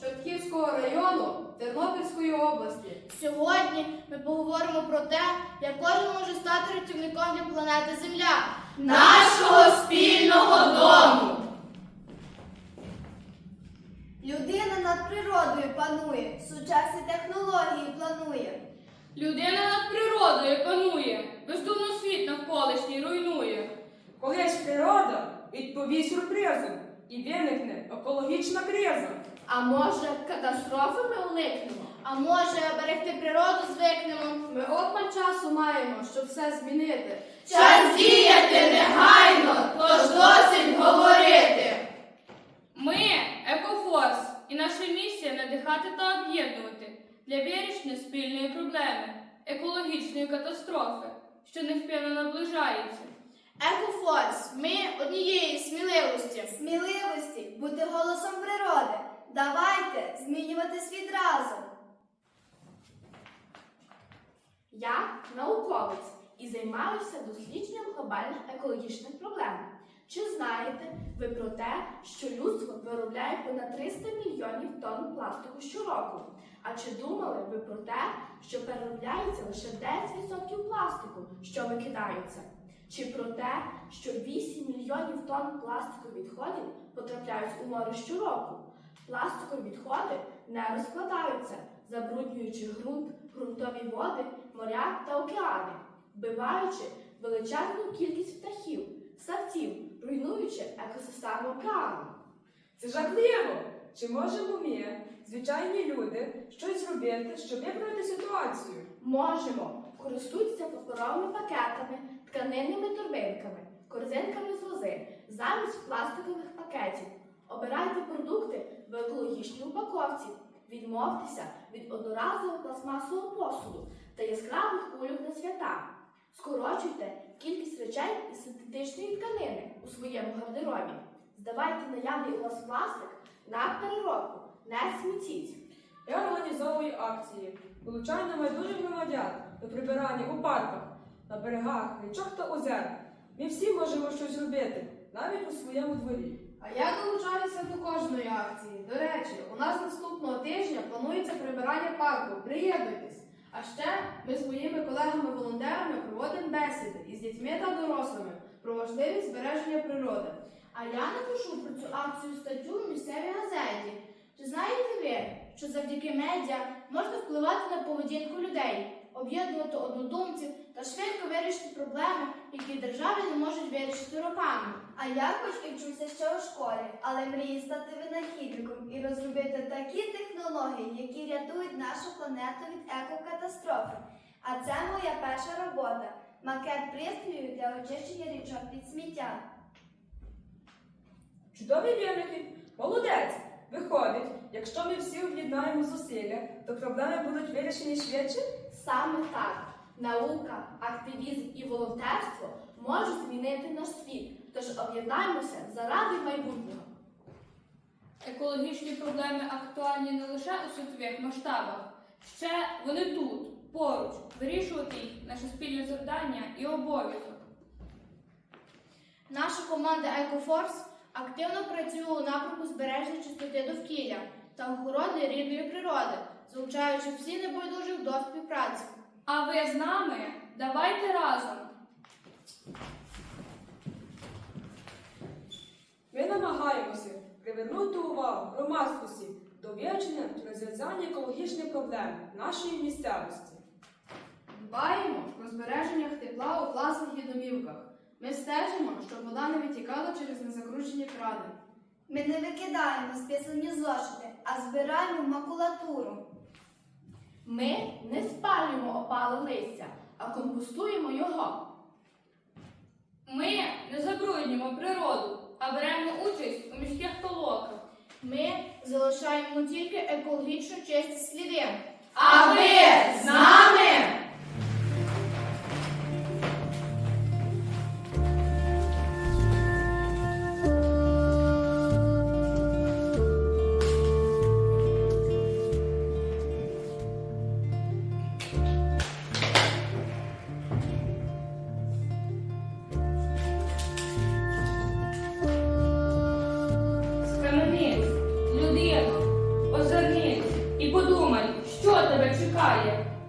Чортківського району Тернопільської області. Сьогодні ми поговоримо про те, як кожен може стати рятівником для планети Земля. нашого спільного дому. Людина над природою панує, сучасні технології планує. Людина над природою панує, бездумно світ навколишній руйнує. Колись природа відповість сюрпризом і виникне екологічна криза. А може, катастрофи ми уникнемо? А може, берегти природу звикнемо? Ми обмаль часу маємо, щоб все змінити. Час діяти негайно, тож досить говорити. Ми Екофорс, і наша місія надихати та об'єднувати для вирішення спільної проблеми екологічної катастрофи, що невпинно наближається. Екофорс, ми однієї сміливості. Сміливості бути голосом природи. Давайте змінювати світ разом. Я науковець і займаюся дослідженням глобальних екологічних проблем. Чи знаєте ви про те, що людство виробляє понад 300 мільйонів тонн пластику щороку? А чи думали ви про те, що переробляється лише 10% пластику, що викидається? Чи про те, що 8 мільйонів тонн пластикових відходів потрапляють у море щороку? Пластикові відходи не розкладаються, забруднюючи ґрунт, ґрунтові води, моря та океани, вбиваючи величезну кількість птахів, савців, руйнуючи екосистему океану. Це жахливо! Чи можемо ми, звичайні люди, щось зробити, щоб виправити ситуацію? Можемо користуйтеся паперовими пакетами, тканинними торбинками, корзинками з лози, замість пластикових пакетів. Обирайте продукти в екологічній упаковці. Відмовтеся від одноразового пластмасового посуду та яскравих кульок на свята. Скорочуйте кількість речей із синтетичної тканини у своєму гардеробі. Здавайте наявний у вас пластик на переробку, не смітіть. Я організовую акції, долучаю небайдужих громадян до прибирання у парках, на берегах, річок та озер. Ми всі можемо щось робити, навіть у своєму дворі. А я долучаюся до кожної акції. До речі, у нас наступного тижня планується прибирання парку. Приєднуйтесь! А ще ми з моїми колегами-волонтерами проводимо бесіди із дітьми та дорослими про важливість збереження природи. А я напишу про цю акцію статтю в місцевій газеті. Чи знаєте ви, що завдяки медіа можна впливати на поведінку людей, об'єднувати однодумців та швидко вирішити проблеми, які держави не можуть вирішити роками? А я хоч і вчуся ще у школі, але мрію стати винахідником і розробити такі технології, які рятують нашу планету від екокатастрофи. А це моя перша робота макет пристрою для очищення річок від сміття. Чудовий виникід! Молодець! Виходить, якщо ми всі об'єднаємо зусилля, то проблеми будуть вирішені швидше? Саме так. Наука, активізм і волонтерство можуть змінити наш світ, тож об'єднаємося заради майбутнього. Екологічні проблеми актуальні не лише у світових масштабах, ще вони тут, поруч, вирішувати їх наше спільне завдання і обов'язок. Наша команда EcoForce активно працює у напрямку збереження чистоти довкілля та охорони рідної природи, залучаючи всі небайдужих до співпраці. А ви з нами? Давайте разом. Ми намагаємося привернути увагу громадськості до вивчення та розв'язання екологічних проблем нашої місцевості. Дбаємо про збереження тепла у власних і домівках. Ми стежимо, щоб вода не витікала через незакручені крани. Ми не викидаємо списані зошити, а збираємо макулатуру. Ми не спалюємо опале листя, а компостуємо його. Ми не забруднюємо природу, а беремо участь у міських толоках. Ми залишаємо тільки екологічно чисті сліди. А ви з нами?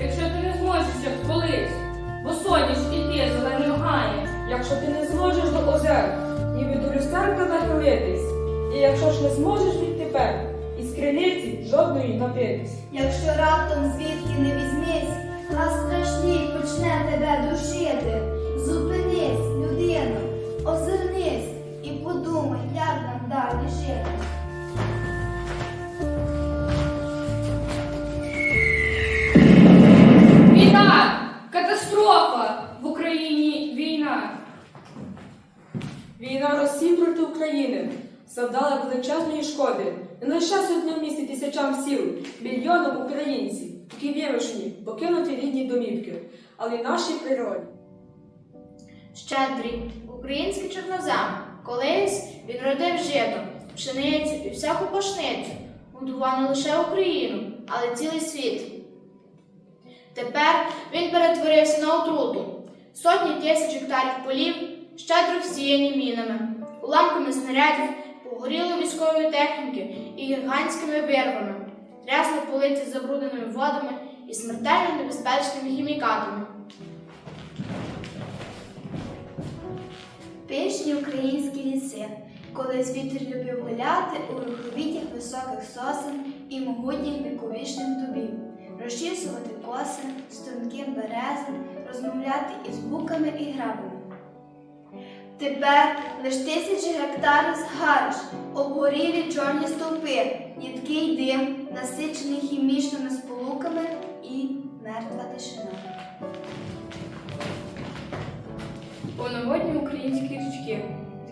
Якщо ти не зможеш, як колись, бо соняш іти зеленим гаєм. Якщо ти не зможеш до озер, ніби до люстерка нахилитись, і якщо ж не зможеш відтепер, із криниці жодної напитись. Якщо раптом звідки не візьмись, газ страшний почне тебе душити. Зупинись, людино, озирнись і подумай, як нам далі жити. Величезної шкоди не лише сотням місті тисячам сіл, мільйонам українців, які вимушені покинути рідні домівки, але й нашій природі. Щедрий, український чорнозем. Колись він родив жито, пшеницю і всяку пашницю. Годував не лише Україну, але цілий світ. Тепер він перетворився на отруту. Сотні тисяч гектарів полів щедро всіяні мінами, уламками снарядів, погорілої військової техніки і гігантськими вирвами, рясно политі з забрудненими водами і смертельно небезпечними хімікатами. Пишні українські ліси, колись вітер любив гуляти у руховітях високих сосен і могутніх віковічних дубів, розчісувати коси, струнким березам, розмовляти із буками і грабами. Тепер лиш тисячі гектарів згариш, обгорілі чорні стовпи, їдкий дим, насичений хімічними сполуками і мертва тишина. Повноводні українські річки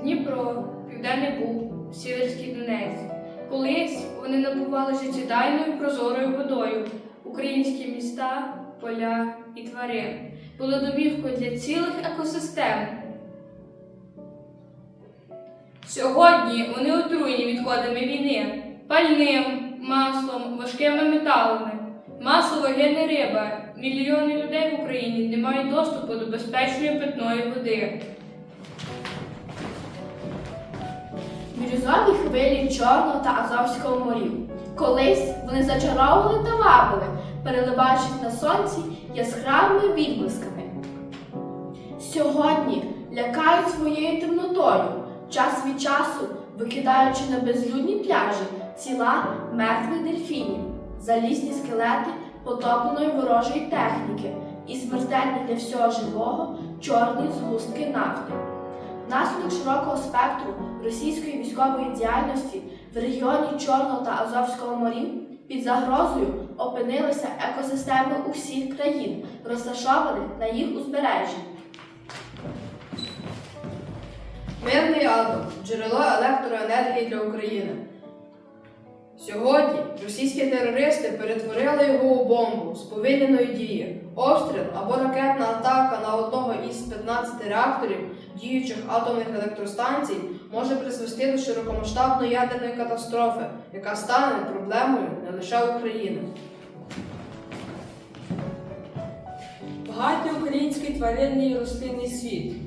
Дніпро, Південний Буг, Сіверський Донець. Колись вони набували життєдайною прозорою водою. Українські міста, поля і тварин були домівкою для цілих екосистем. Сьогодні вони отруєні відходами війни, пальним, маслом, важкими металами. Масово гине риба. Мільйони людей в Україні не мають доступу до безпечної питної води. Бірюзові хвилі Чорного та Азовського морів. Колись вони зачаровували та вабили, переливаючись на сонці яскравими відблисками. Сьогодні лякають своєю темнотою, час від часу викидаючи на безлюдні пляжі тіла мертвих дельфінів, залізні скелети потопленої ворожої техніки і смертельні для всього живого чорні згустки нафти. Внаслідок широкого спектру російської військової діяльності в регіоні Чорного та Азовського морів під загрозою опинилися екосистеми усіх країн, розташованих на їх узбережжі. Мирний атом джерело електроенергії для України. Сьогодні російські терористи перетворили його у бомбу сповільненої дії. Обстріл або ракетна атака на одного із 15 реакторів діючих атомних електростанцій може призвести до широкомасштабної ядерної катастрофи, яка стане проблемою не лише України. Багатий український тваринний і рослинний світ.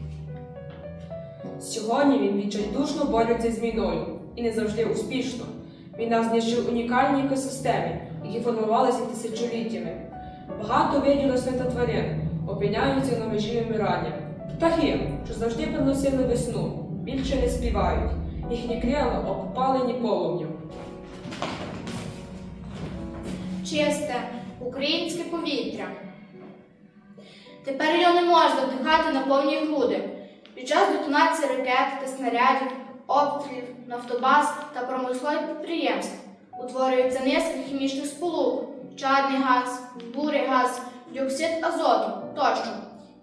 Сьогодні він відчайдушно бореться з війною і не завжди успішно. Війна знищила унікальні екосистеми, які формувалися тисячоліттями. Багато видів рослин та тварин опиняються на межі вимирання. Птахи, що завжди приносили весну, більше не співають. Їхні крила обпалені полум'ям. чисте українське повітря. Тепер його не можна вдихати на повні груди. Під час детонації ракет та снарядів, обстрілів, нафтобаз та промислових підприємств утворюється низка хімічних сполук, чадний газ, бурий газ, діоксид азоту тощо.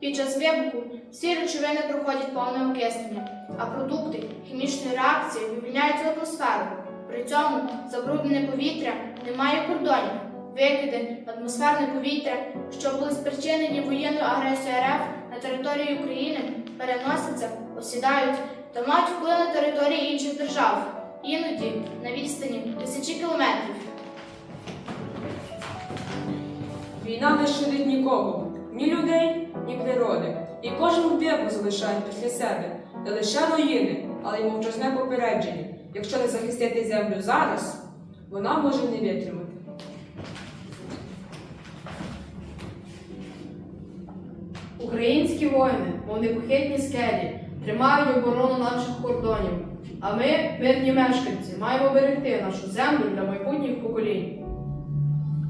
Під час вибуху всі речовини проходять повне окиснення, а продукти хімічної реакції вивільняються в атмосферу. При цьому забруднене повітря не має кордонів. Викиди атмосферне повітря, що були спричинені воєнною агресією РФ на території України, переносяться, осідають та мають вплив на території інших держав, іноді на відстані тисячі кілометрів. Війна не щадить нікого, ні людей, ні природи. І кожен вбивку залишає після себе не лише руїни, але й мовчазне попередження. Якщо не захистити землю зараз, вона може не витримати. Українські воїни, мов непохитні скелі, тримають оборону наших кордонів. А ми, мирні мешканці, маємо берегти нашу землю для майбутніх поколінь.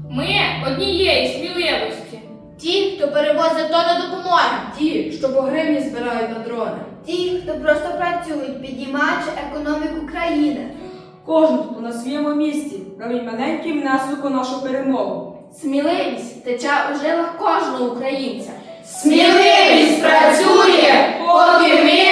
Ми однієї сміливості. Ті, хто перевозить тонни допомоги. Ті, що по гривні збирають на дрони. Ті, хто просто працюють, піднімаючи економіку країни. Кожен, хто на своєму місці, робить маленький внесок у нашу перемогу. Сміливість тече у жилах кожного українця. Сміливість працює, поки ми